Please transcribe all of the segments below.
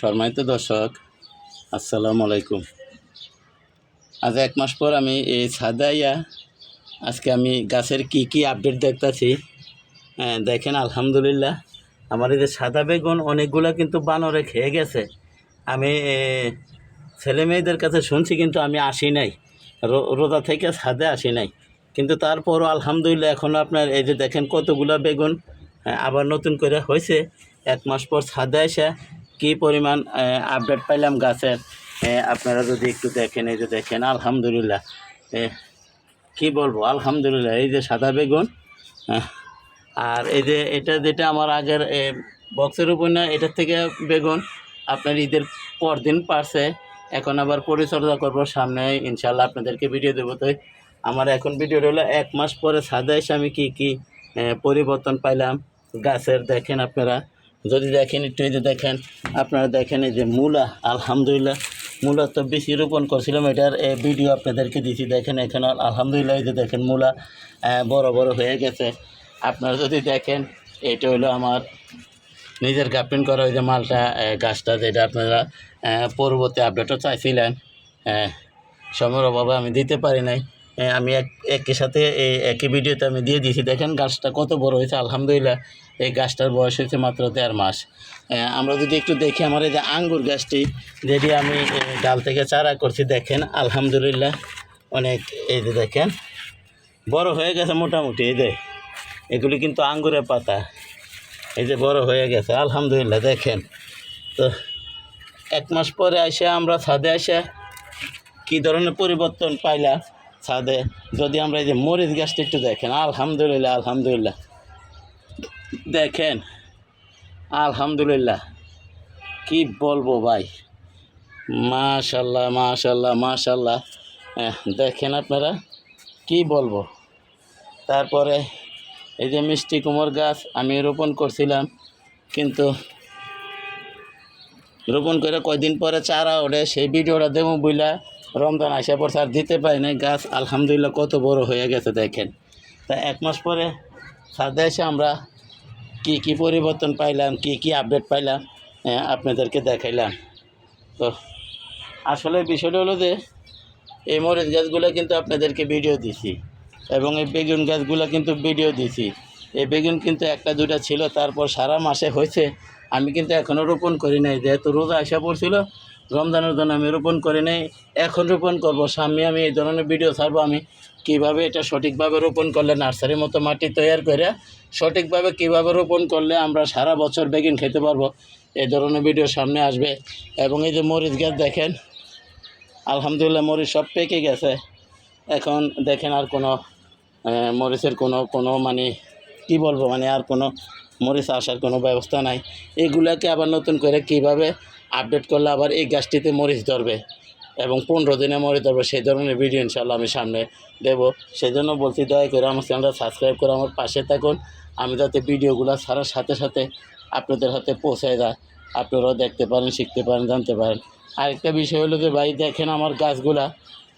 সম্মানিত দর্শক আসসালামু আলাইকুম। আজ এক মাস পর আমি এই সাদাইয়া আজকে আমি গাছের কি কি আপডেট দেখতেছি। দেখেন আলহামদুলিল্লাহ আমার এই যে সাদা বেগুন অনেকগুলো কিন্তু বানরে খেয়ে গেছে। আমি ছেলে মেয়েদের কাছে শুনছি কিন্তু আমি আসি নাই। রো- রোজা থেকে ছাদে আসি নাই। কিন্তু তারপরও আলহামদুলিল্লাহ এখন আপনার এই যে দেখেন কতগুলো বেগুন আহ, আবার নতুন করে হয়েছে। এক মাস পর ছাদে এসে কী পরিমাণ আপডেট পাইলাম গাছের? আপনারা যদি একটু দেখেন, এই যে দেখেন, আলহামদুলিল্লাহ। কি বলব? আলহামদুলিল্লাহ, এই যে সাদা বেগুন আর এই যে এটা যেটা আমার আগের বক্সের উপর না, এটার থেকে বেগুন আপনার ঈদের পর দিন পারছে। এখন আবার পরিচর্যা করব সামনে ইনশাল্লাহ আপনাদেরকে ভিডিও দেবো। তো আমার এখন ভিডিও হলো এক মাস পরে সাদা এসে আমি কী কী পরিবর্তন পাইলাম। গাছের দেখেন আপনারা যদি দেখেন, একটু এই যে দেখেন, আপনারা দেখেন এই যে মূলা, আলহামদুলিল্লাহ। মূলা তো বেশি রোপণ করছিলাম, এটার ভিডিও আপনাদেরকে দিছি। দেখেন, এখানে আলহামদুলিল্লাহ এই যে দেখেন মূলা বড় বড় হয়ে গেছে। আপনারা যদি দেখেন, এটা হলো আমার নিজের গার্পেন করা ওই যে মালটা গাছটা যেটা আপনারা পরবর্তী আপডেটও চাইছিলেন। সময়ের অভাবে আমি দিতে পারি নাই। আমি এক একই সাথে এই একই ভিডিওতে আমি দিয়ে দিয়েছি। দেখেন গাছটা কত বড় হয়েছে, আলহামদুলিল্লাহ। এই গাছটার বয়স হয়েছে মাত্র দেড় মাস। আমরা যদি একটু দেখি আমার এই যে আঙ্গুর গাছটি যেটি আমি ডাল থেকে চারা করছি, দেখেন, আলহামদুলিল্লাহ, অনেক, এই যে দেখেন, বড় হয়ে গেছে মোটামুটি, এই যে। এগুলি কিন্তু আঙ্গুরের পাতা। এই যে বড় হয়ে গেছে, আলহামদুলিল্লাহ, দেখেন। তো এক মাস পরে এসে আমরা ছাদে এসে কী ধরনের পরিবর্তন পাইলাম? ছাদে যদি আমরা এই যে মরিচ গাছটা একটু দেখেন, আলহামদুলিল্লাহ আলহামদুলিল্লাহ। দেখেন, আলহামদুলিল্লাহ। কি বলব ভাই? মাশাল্লাহ মাশাল্লাহ মাশাল্লাহ। দেখেন আপনারা, কি বলব? তারপরে এই যে মিষ্টি কুমড় গাছ, আমি রোপণ করছিলাম, কিন্তু রোপণ করে কয়দিন পরে চারা ওঠে, সেই ভিডিওটা দেবো বুঝলা রমজান আসা পর আর দিতে পারি নাই। গাছ আলহামদুলিল্লাহ কত বড় হয়ে গেছে দেখেন। তা এক মাস পরে ছাদে এসে আমরা কি কি পরিবর্তন পাইলাম, কি কি আপডেট পাইলাম আপনাদেরকে দেখাইলাম। তো আসলে বিষয়টা হলো যে, এই মরিচ গাছগুলো কিন্তু আপনাদেরকে ভিডিও দিছি এবং এই বেগুন গাছগুলো কিন্তু ভিডিও দিছি। এই বেগুন কিন্তু একটা দুটা ছিল, তারপর সারা মাসে হয়েছে আমি কিন্তু এখনও রোপণ করি নাই, যেহেতু রোজা আসা পড়ছিল, রমজানের জন্য আমি রোপণ করি নাই। এখন রোপণ করব সামনে আমি এই ধরনের ভিডিও ছাড়বো আমি। কীভাবে এটা সঠিকভাবে রোপণ করলে নার্সারির মতো মাটি তৈরি করে, সঠিকভাবে কীভাবে রোপণ করলে আমরা সারা বছর বেগুন খেতে পারব, এই ধরনের ভিডিও সামনে আসবে। এবং এই যে মরিচ গাছ দেখেন, আলহামদুলিল্লাহ মরিচ সব পেকে গেছে। এখন দেখেন আর কোনো মরিচের কোনো কোনো মানে কি বলব মানে আর কোনো মরিচ আসার কোনো ব্যবস্থা নাই। এগুলাকে আবার নতুন করে কীভাবে আপডেট করলে আবার এই গাছটিতে মরিচ ধরবে এবং পনেরো দিনে মরিচ ধরবে, সেই ধরনের ভিডিও ইনশাল্লাহ আমি সামনে দেবো। সেই জন্য বলছি, দয়া করে আমার চ্যানেলটা সাবস্ক্রাইব করে আমার পাশে থাকুন। আমি যাতে ভিডিওগুলো ছাড়ার সাথে সাথে আপনাদের হাতে পৌঁছায় যায়। আপনারাও দেখতে পারেন, শিখতে পারেন, জানতে পারেন। আরেকটা বিষয় হলো যে, ভাই, দেখেন আমার গাছগুলা।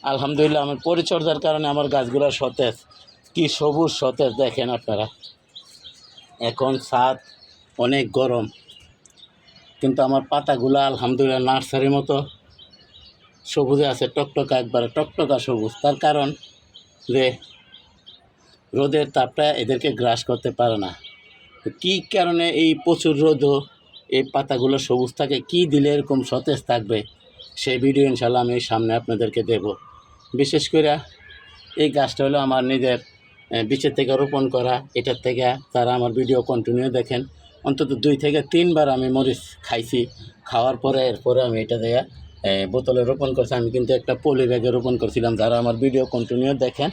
আলহামদুলিল্লাহ, আমার পরিচর্যার কারণে আমার গাছগুলো সতেজ। কি সবুজ সতেজ দেখেন আপনারা। এখন ছাদ অনেক গরম। কিন্তু আমার পাতাগুলো আলহামদুলিল্লাহ নার্সারির মতো সবুজে আছে, টকটকা একবারে, টকটকা সবুজ। তার কারণ যে রোদের তাপটা এদেরকে গ্রাস করতে পারে না। কী কারণে এই প্রচুর রোদও এই পাতাগুলো সবুজ থাকে, কী দিলে এরকম সতেজ থাকবে সেই ভিডিও ইনশাল্লাহ আমি সামনে আপনাদেরকে দেব। বিশেষ করে এই গাছটা হলো আমার নিজের বীজের থেকে রোপণ করা এটার থেকে তারা আমার ভিডিও কন্টিনিউ দেখেন। অন্তত দুই থেকে তিনবার আমি মরিচ খাইছি। খাওয়ার পরে এরপরে আমি এটা দিয়ে বোতলে রোপণ করছি। আমি কিন্তু একটা পলি ব্যাগে রোপণ করছিলাম যারা আমার ভিডিও কন্টিনিউ দেখেন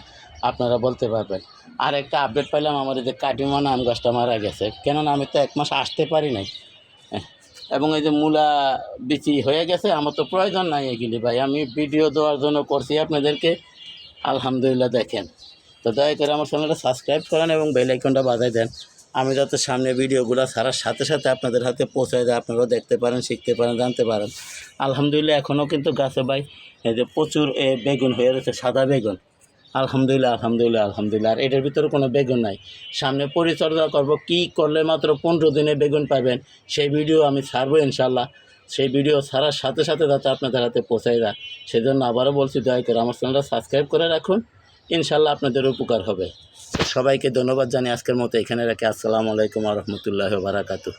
আপনারা বলতে পারবেন। আর একটা আপডেট পাইলাম আমার এই যে কাটিমানা আম গাছটা মারা গেছে। কেননা আমি তো এক মাস আসতে পারি নাই। হ্যাঁ, এবং এই যে মূলা বিচি হয়ে গেছে আমার তো প্রয়োজন নাই এগুলি ভাই। আমি ভিডিও দেওয়ার জন্য করছি আপনাদেরকে আলহামদুলিল্লাহ দেখেন। তো দয়া করে আমার চ্যানেলটা সাবস্ক্রাইব করেন এবং বেল আইকনটা বাজায় দেন। আমি যাতে সামনে ভিডিওগুলো ছাড়ার সাথে সাথে আপনাদের হাতে পৌঁছায় দেয়, আপনারাও দেখতে পারেন, শিখতে পারেন, জানতে পারেন। আলহামদুলিল্লাহ, এখনও কিন্তু গাছে ভাই এই যে প্রচুর বেগুন হয়ে রয়েছে, সাদা বেগুন। আলহামদুলিল্লাহ আলহামদুলিল্লাহ আলহামদুলিল্লাহ। আর এটার ভিতরে কোনো বেগুন নাই। সামনে পরিচর্যা করব, কি করলে মাত্র পনেরো দিনে বেগুন পাবেন, সেই ভিডিও আমি ছাড়বো ইনশাল্লাহ সেই ভিডিও ছাড়ার সাথে সাথে যাতে আপনাদের হাতে পৌঁছায় যায় সেজন্য আবারও বলছি, দয়া করে আমার চ্যানেলটা সাবস্ক্রাইব করে রাখুন। ইনশাল্লাহ আপনাদের উপকার হবে। সবাইকে ধন্যবাদ জানিয়ে আজকের মতো এখানে রাখি। আসসালামু আলাইকুম রহমতুল্লাহ বারাকাতু